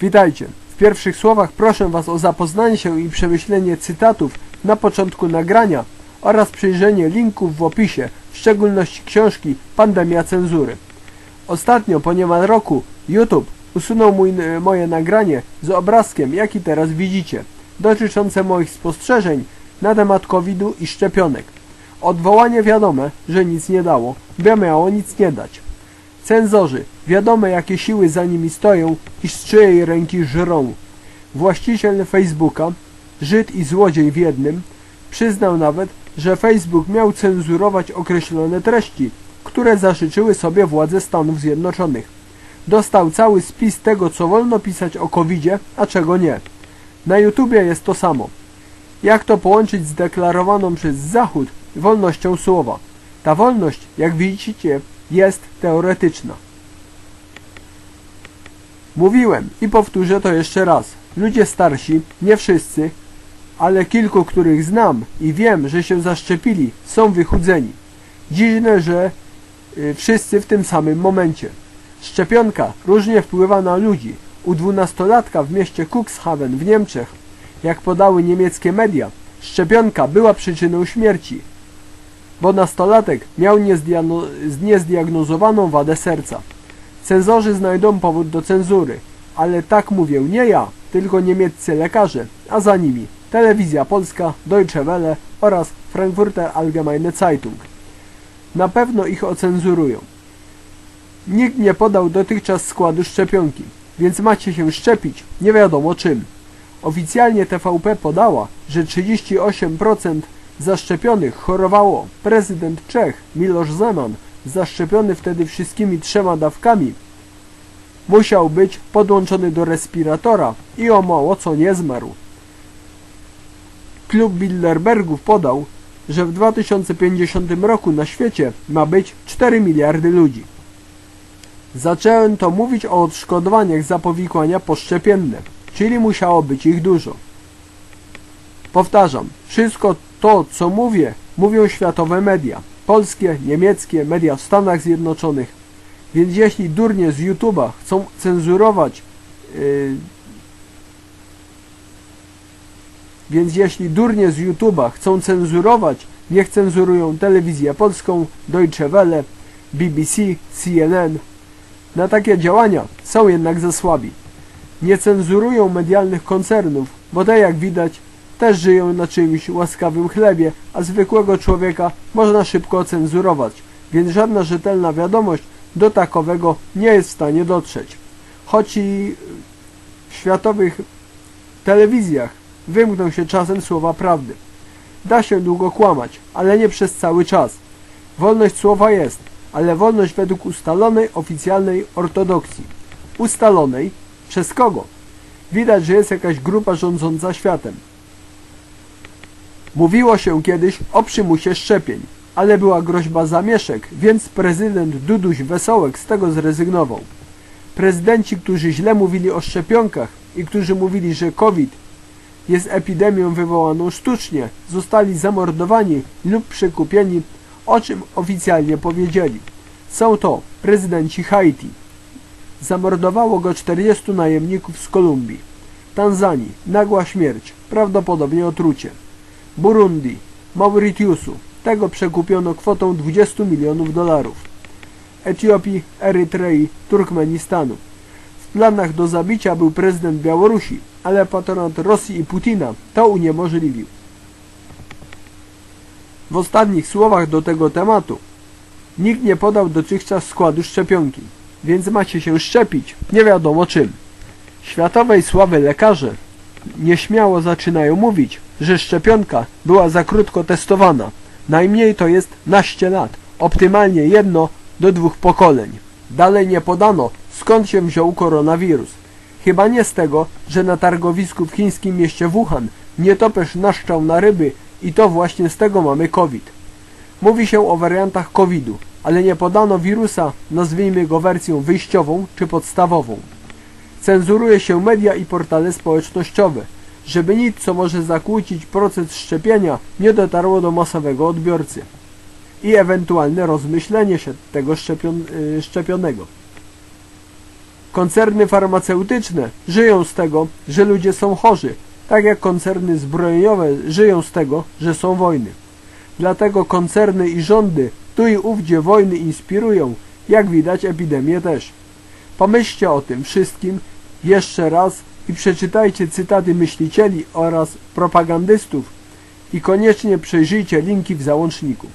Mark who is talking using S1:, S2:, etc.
S1: Witajcie. W pierwszych słowach proszę Was o zapoznanie się i przemyślenie cytatów na początku nagrania oraz przyjrzenie linków w opisie, w szczególności książki Pandemia Cenzury. Ostatnio, po niemal roku, YouTube usunął mój, moje nagranie z obrazkiem, jaki teraz widzicie, dotyczące moich spostrzeżeń na temat COVID-u i szczepionek. Odwołanie wiadome, że nic nie dało, by miało nic nie dać. Cenzorzy, wiadomo jakie siły za nimi stoją i z czyjej ręki żrą. Właściciel Facebooka, Żyd i złodziej w jednym, przyznał nawet, że Facebook miał cenzurować określone treści, które zażyczyły sobie władze Stanów Zjednoczonych. Dostał cały spis tego, co wolno pisać o covidzie, a czego nie. Na YouTubie jest to samo. Jak to połączyć z deklarowaną przez Zachód wolnością słowa? Ta wolność, jak widzicie, jest teoretyczna. Mówiłem i powtórzę to jeszcze raz. Ludzie starsi, nie wszyscy, ale kilku, których znam i wiem, że się zaszczepili, są wychudzeni. Dziwne, że y, wszyscy w tym samym momencie. Szczepionka różnie wpływa na ludzi. U dwunastolatka w mieście Cuxhaven w Niemczech, jak podały niemieckie media, szczepionka była przyczyną śmierci, bo nastolatek miał niezdiagnozowaną wadę serca. Cenzorzy znajdą powód do cenzury, ale tak mówię nie ja, tylko niemieccy lekarze, a za nimi Telewizja Polska, Deutsche Welle oraz Frankfurter Allgemeine Zeitung. Na pewno ich ocenzurują. Nikt nie podał dotychczas składu szczepionki, więc macie się szczepić nie wiadomo czym. Oficjalnie TVP podała, że 38% zaszczepionych chorowało. Prezydent Czech Miloš Zeman, zaszczepiony wtedy wszystkimi trzema dawkami, musiał być podłączony do respiratora i o mało co nie zmarł. Klub Bilderbergów podał, że w 2050 roku na świecie ma być 4 miliardy ludzi. Zacząłem to mówić o odszkodowaniach za powikłania poszczepienne, czyli musiało być ich dużo. Powtarzam, wszystko to, co mówię, mówią światowe media. Polskie, niemieckie, media w Stanach Zjednoczonych. Więc jeśli durnie z YouTube'a chcą cenzurować yy, Więc jeśli durnie z YouTube'a chcą cenzurować, niech cenzurują telewizję polską, Deutsche Welle, BBC, CNN. Na takie działania są jednak za słabi. Nie cenzurują medialnych koncernów, bo te jak widać też żyją na czymś łaskawym chlebie, a zwykłego człowieka można szybko cenzurować, więc żadna rzetelna wiadomość do takowego nie jest w stanie dotrzeć. Choć i w światowych telewizjach wymkną się czasem słowa prawdy. Da się długo kłamać, ale nie przez cały czas. Wolność słowa jest, ale wolność według ustalonej oficjalnej ortodoksji. Ustalonej przez kogo? Widać, że jest jakaś grupa rządząca światem. Mówiło się kiedyś o przymusie szczepień, ale była groźba zamieszek, więc prezydent Duduś Wesołek z tego zrezygnował. Prezydenci, którzy źle mówili o szczepionkach i którzy mówili, że COVID jest epidemią wywołaną sztucznie, zostali zamordowani lub przekupieni, o czym oficjalnie powiedzieli. Są to prezydenci Haiti. Zamordowało go 40 najemników z Kolumbii. Tanzanii nagła śmierć, prawdopodobnie otrucie. Burundi, Mauritiusu, tego przekupiono kwotą 20 milionów dolarów. Etiopii, Erytrei, Turkmenistanu. W planach do zabicia był prezydent Białorusi, ale patronat Rosji i Putina to uniemożliwił. W ostatnich słowach do tego tematu nikt nie podał dotychczas składu szczepionki, więc macie się szczepić nie wiadomo czym. Światowej sławy lekarze nieśmiało zaczynają mówić, że szczepionka była za krótko testowana. Najmniej to jest naście lat, optymalnie jedno do dwóch pokoleń. Dalej nie podano, skąd się wziął koronawirus. Chyba nie z tego, że na targowisku w chińskim mieście Wuhan nietoperz naszczał na ryby i to właśnie z tego mamy COVID. Mówi się o wariantach COVID-u, ale nie podano wirusa, nazwijmy go wersją wyjściową czy podstawową. Cenzuruje się media i portale społecznościowe, żeby nic, co może zakłócić proces szczepienia, nie dotarło do masowego odbiorcy i ewentualne rozmyślenie się tego szczepion, yy, szczepionego. Koncerny farmaceutyczne żyją z tego, że ludzie są chorzy, tak jak koncerny zbrojeniowe żyją z tego, że są wojny. Dlatego koncerny i rządy tu i ówdzie wojny inspirują, jak widać epidemię też. Pomyślcie o tym wszystkim jeszcze raz i przeczytajcie cytaty myślicieli oraz propagandystów i koniecznie przejrzyjcie linki w załączniku.